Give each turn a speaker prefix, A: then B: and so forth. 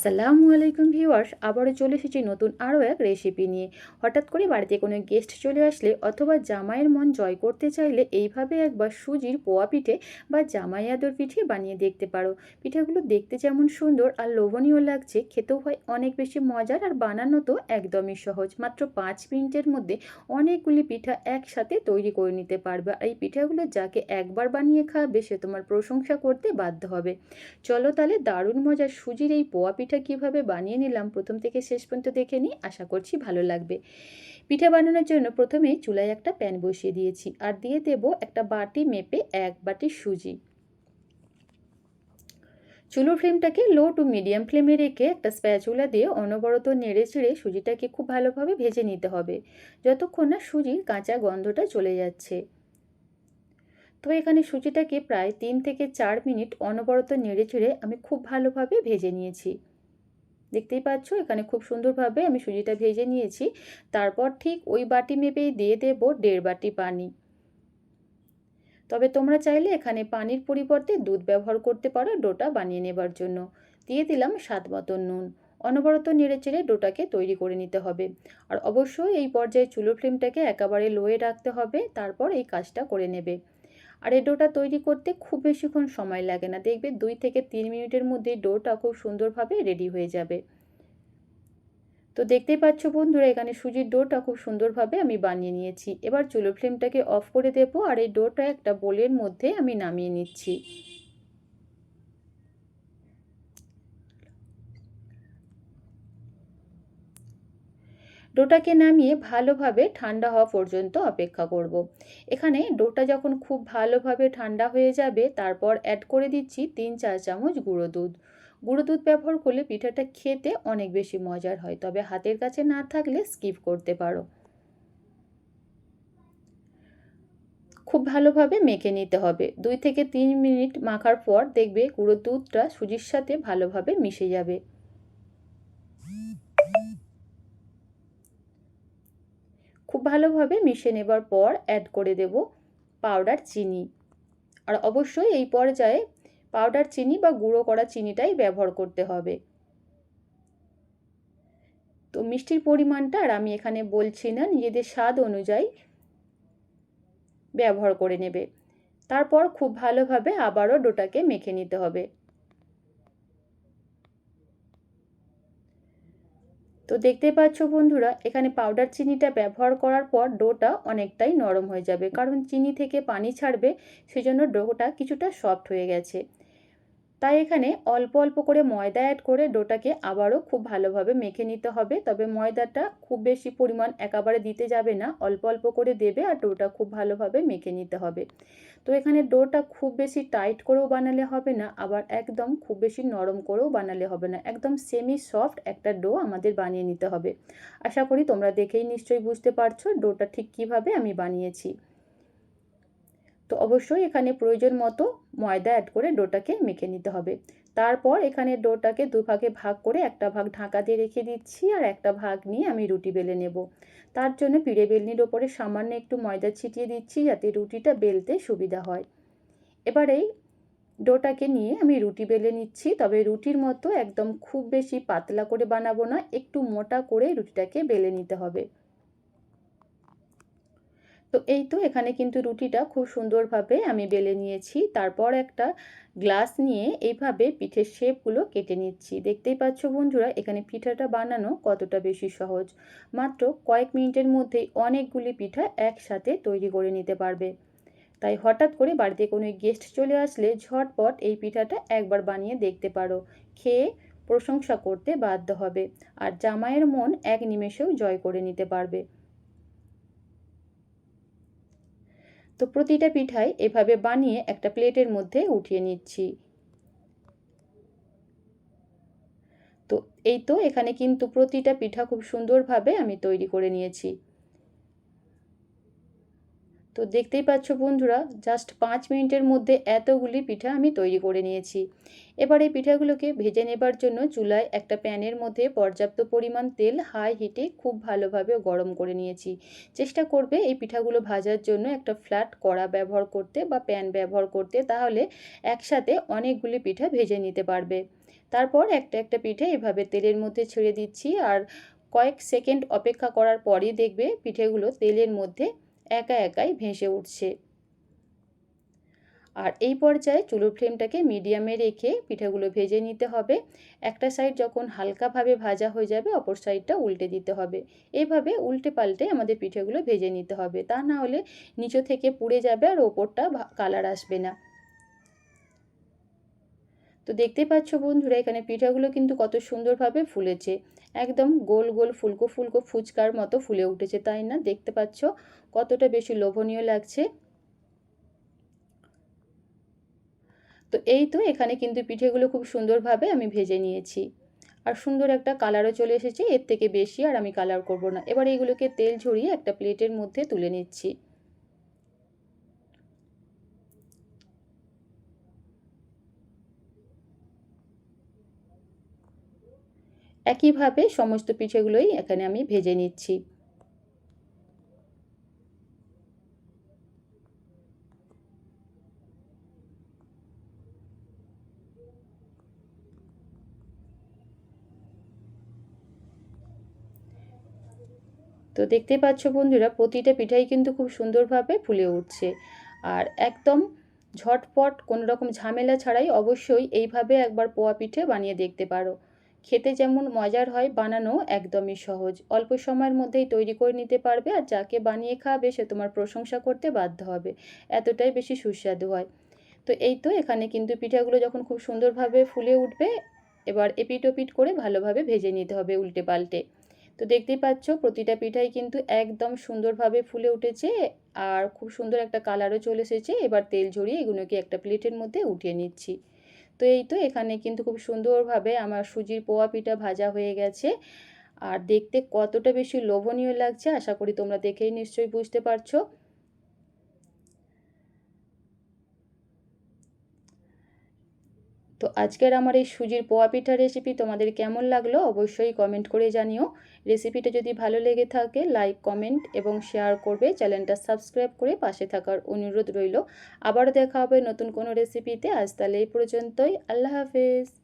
A: আসসালামু আলাইকুম ভিউয়ার্স, আবারও চলে এসেছি নতুন আরও এক রেসিপি নিয়ে। হঠাৎ করে বাড়িতে কোনো গেস্ট চলে আসলে অথবা জামাইয়ের মন জয় করতে চাইলে এইভাবে একবার সুজির পোয়া পিঠে বা জামাই আদর পিঠে বানিয়ে দেখতে পারো। পিঠেগুলো দেখতে যেমন সুন্দর আর লোভনীয় লাগছে, খেতেও হয় অনেক বেশি মজার আর বানানো তো একদমই সহজ। মাত্র পাঁচ মিনিটের মধ্যে অনেকগুলি পিঠা একসাথে তৈরি করে নিতে পারবে এই পিঠাগুলো যাকে একবার বানিয়ে খাবে সে তোমার প্রশংসা করতে বাধ্য হবে। চলো তাহলে দারুণ মজার সুজির এই পোয়া পিঠা কীভাবে বানিয়ে নিলাম প্রথম থেকে শেষ পর্যন্ত দেখে নিই, আশা করছি ভালো লাগবে। পিঠা বানানোর জন্য প্রথমে চুলায় একটা প্যান বসিয়ে দিয়েছি আর দিয়ে দেব একটা বাটি মেপে এক বাটি সুজি। চুলোর ফ্লেমটাকে লো টু মিডিয়াম ফ্লেমে রেখে একটা স্প্যাচুলা দিয়ে অনবরত নেড়ে চেড়ে সুজিটাকে খুব ভালোভাবে ভেজে নিতে হবে, যতক্ষণ না সুজির কাঁচা গন্ধটা চলে যাচ্ছে। তো এখানে সুজিটাকে প্রায় তিন থেকে চার মিনিট অনবরত নেড়ে চেড়ে আমি খুব ভালোভাবে ভেজে নিয়েছি। দেখতেই পাচ্ছ, এখানে খুব সুন্দরভাবে আমি সুজিটা ভেজে নিয়েছি। তারপর ঠিক ওই বাটি মেপেই দিয়ে দেব দেড় বাটি পানি। তবে তোমরা চাইলে এখানে পানির পরিবর্তে দুধ ব্যবহার করতে পারো ডোটা বানিয়ে নেবার জন্য। দিয়ে দিলাম স্বাদ মতন নুন। অনবরত নেড়ে চেড়ে ডোটাকে তৈরি করে নিতে হবে। আর অবশ্যই এই পর্যায়ে চুলো ফ্লেমটাকে একেবারে লোয়ে রাখতে হবে, তারপর এই কাজটা করে নেবে। আর এই ডোটা তৈরি করতে খুব বেশিক্ষণ সময় লাগে না। দেখবে দুই থেকে তিন মিনিটের মধ্যে ডোটা খুব সুন্দরভাবে রেডি হয়ে যাবে। তো দেখতেই পাচ্ছ বন্ধুরা, এখানে সুজির ডোটা খুব সুন্দরভাবে আমি বানিয়ে নিয়েছি। এবার চুলো ফ্লেমটাকে অফ করে দেবো আর এই ডোটা একটা বোলের মধ্যে আমি নামিয়ে নিচ্ছি। ডোটাকে নামিয়ে ভালোভাবে ঠান্ডা হওয়া পর্যন্ত অপেক্ষা করব। এখানে ডোটা যখন খুব ভালোভাবে ঠান্ডা হয়ে যাবে, তারপর অ্যাড করে দিচ্ছি তিন চার চামচ গুঁড়ো দুধ। গুঁড়ো দুধ ব্যবহার করলে পিঠাটা খেতে অনেক বেশি মজার হয়, তবে হাতের কাছে না থাকলে স্কিপ করতে পারো। খুব ভালোভাবে মেখে নিতে হবে। দুই থেকে তিন মিনিট মাখার পর দেখবে গুঁড়ো দুধটা সুজির সাথে ভালোভাবে মিশে যাবে খুব ভালোভাবে মিশে নেবার পর অ্যাড করে দেব পাউডার চিনি। আর অবশ্যই এই পর্যায়ে পাউডার চিনি বা গুঁড়ো করা চিনিটাই ব্যবহার করতে হবে। তো মিষ্টির পরিমাণটা, আর আমি এখানে বলছি না, নিজেদের স্বাদ অনুযায়ী ব্যবহার করে নেবে। তারপর খুব ভালোভাবে আবারও ডোটাকে মেখে নিতে হবে। তো দেখতে পাচ্ছ বন্ধুরা, এখানে পাউডার চিনিটা ব্যবহার করার পর ডোটা অনেকটাই নরম হয়ে যাবে। কারণ চিনি থেকে পানি ছাড়বে, সেজন্য ডোটা কিছুটা সফট হয়ে গেছে। তাই এখানে অল্প অল্প করে ময়দা অ্যাড করে ডোটাকে আবারও খুব ভালোভাবে মেখে নিতে হবে। তবে ময়দাটা খুব বেশি পরিমাণ একেবারে দিতে যাবে না, অল্প অল্প করে দেবে আর ডোটা খুব ভালোভাবে মেখে নিতে হবে। তো এখানে ডোটা খুব বেশি টাইট করেও বানালে হবে না, আবার একদম খুব বেশি নরম করেও বানালে হবে না। একদম সেমি সফট একটা ডো আমাদের বানিয়ে নিতে হবে। আশা করি তোমরা দেখেই নিশ্চয়ই বুঝতে পারছ ডোটা ঠিক কীভাবে আমি বানিয়েছি। তো অবশ্যই এখানে প্রয়োজন মতো ময়দা অ্যাড করে ডোটাকে মেখে নিতে হবে। তারপর এখানে ডোটাকে দুভাগে ভাগ করে একটা ভাগ ঢাকা দিয়ে রেখে দিচ্ছি আর একটা ভাগ নিয়ে আমি রুটি বেলে নেব। তার জন্য পিড়ে বেলনির ওপরে সামান্য একটু ময়দা ছিটিয়ে দিচ্ছি যাতে রুটিটা বেলতে সুবিধা হয়। এবারেই ডোটাকে নিয়ে আমি রুটি বেলে নিচ্ছি, তবে রুটির মতো একদম খুব বেশি পাতলা করে বানাবো না, একটু মোটা করে রুটিটাকে বেলে নিতে হবে। তো এই তো এখানে কিন্তু রুটিটা খুব সুন্দরভাবে আমি বেলে নিয়েছি। তারপর একটা গ্লাস নিয়ে এইভাবে পিঠের শেপগুলো কেটে নিচ্ছি। দেখতেই পাচ্ছ বন্ধুরা, এখানে পিঠাটা বানানো কতটা বেশি সহজ। মাত্র কয়েক মিনিটের মধ্যেই অনেকগুলি পিঠা একসাথে তৈরি করে নিতে পারবে। তাই হঠাৎ করে বাড়িতে কোনো গেস্ট চলে আসলে ঝটপট এই পিঠাটা একবার বানিয়ে দেখতে পারো। খেয়ে প্রশংসা করতে বাধ্য হবে। আর জামাইয়ের মন এক নিমেষেও জয় করে নিতে পারবে। তো প্রতিটা পিঠাই এভাবে বানিয়ে একটা প্লেটের মধ্যে উঠিয়ে নিচ্ছি। তো এই তো এখানে কিন্তু প্রতিটা পিঠা খুব সুন্দরভাবে আমি তৈরি করে নিয়েছি। তো দেখতেই পাচ্ছ বন্ধুরা জাস্ট পাঁচ মিনিটের মধ্যে এতগুলি পিঠা আমি তৈরি করে নিয়েছি। এবার এই পিঠাগুলোকে ভেজে নেবার জন্য চুলায় একটা প্যানের মধ্যে পর্যাপ্ত পরিমাণ তেল হাই হিটে খুব ভালোভাবে গরম করে নিয়েছি। চেষ্টা করবে এই পিঠাগুলো ভাজার জন্য একটা ফ্ল্যাট কড়া ব্যবহার করতে বা প্যান ব্যবহার করতে, তাহলে একসাথে অনেকগুলি পিঠা ভেজে নিতে পারবে। তারপর একটা একটা পিঠে এভাবে তেলের মধ্যে ছেড়ে দিচ্ছি আর কয়েক সেকেন্ড অপেক্ষা করার পরই দেখবে পিঠেগুলো তেলের মধ্যে একা একাই ভেসে উঠছে। আর এই পর্যায়ে চুলোর ফ্লেমটাকে মিডিয়ামে রেখে পিঠাগুলো ভেজে নিতে হবে। একটা সাইড যখন হালকাভাবে ভাজা হয়ে যাবে, অপর সাইডটা উল্টে দিতে হবে। এভাবে উল্টে পাল্টে আমাদের পিঠেগুলো ভেজে নিতে হবে। তা না হলে নিচে থেকে পুড়ে যাবে আর ওপরটা কালার আসবে না। তো দেখতে পাচ্ছ বন্ধুরা, এখানে পিঠাগুলো কিন্তু কত সুন্দরভাবে ফুলেছে। একদম গোল গোল ফুলকো ফুলকো ফুচকার মতো ফুলে উঠেছে, তাই না? দেখতে পাচ্ছ কতটা বেশি লোভনীয় লাগছে। তো এই তো এখানে কিন্তু পিঠেগুলো খুব সুন্দরভাবে আমি ভেজে নিয়েছি। আর সুন্দর একটা কালারও চলে এসেছে, এর থেকে বেশি আর আমি কালার করব না। এবার এইগুলোকে তেল ঝরিয়ে একটা প্লেটের মধ্যে তুলে নিচ্ছি। একইভাবে সমস্ত পিঠেগুলোই এখানে আমি ভেজে নিচ্ছি। তো দেখতে পাচ্ছ বন্ধুরা, প্রতিটা পিঠাই কিন্তু খুব সুন্দরভাবে ফুলে উঠছে। আর একদম ঝটপট কোনো রকম ঝামেলা ছাড়াই অবশ্যই এইভাবে একবার পোয়া পিঠে বানিয়ে দেখতে পারো। খেতে যেমন মজার হয় বানানো একদমই সহজ। অল্প সময়ের মধ্যেই তৈরি করে নিতে পারবে আর যাকে বানিয়ে খাবে সে তোমার প্রশংসা করতে বাধ্য হবে। এতটাই বেশি সুস্বাদু হয়। তো এই তো এখানে কিন্তু পিঠাগুলো যখন খুব সুন্দরভাবে ফুলে উঠবে, এবার এপিট ওপিট করে ভালোভাবে ভেজে নিতে হবে উল্টে পাল্টে তো দেখতেই পাচ্ছ, প্রতিটা পিঠাই কিন্তু একদম সুন্দরভাবে ফুলে উঠেছে আর খুব সুন্দর একটা কালারও চলে এসেছে। এবার তেল ঝরিয়ে এগুলোকে একটা প্লেটের মধ্যে উঠিয়ে নিচ্ছি। তো এই তো এখানে কিন্তু খুব সুন্দরভাবে আমার সুজির পোয়া পিঠা ভাজা হয়ে গেছে। আর দেখতে কতটা বেশি লোভনীয় লাগছে, আশা করি তোমরা দেখেই নিশ্চয়ই বুঝতে পারছ। তো আজকের আমার এই সুজির পোয়া পিঠা রেসিপি তোমাদের কেমন লাগল অবশ্যই কমেন্ট করে জানিও। রেসিপিটা যদি ভালো লেগে থাকে লাইক কমেন্ট এবং শেয়ার করবে। চ্যানেলটা সাবস্ক্রাইব করে পাশে থাকার অনুরোধ রইল। আবার দেখা হবে নতুন কোনো রেসিপিতে আজ তাহলে এই পর্যন্তই। আল্লাহ হাফেজ।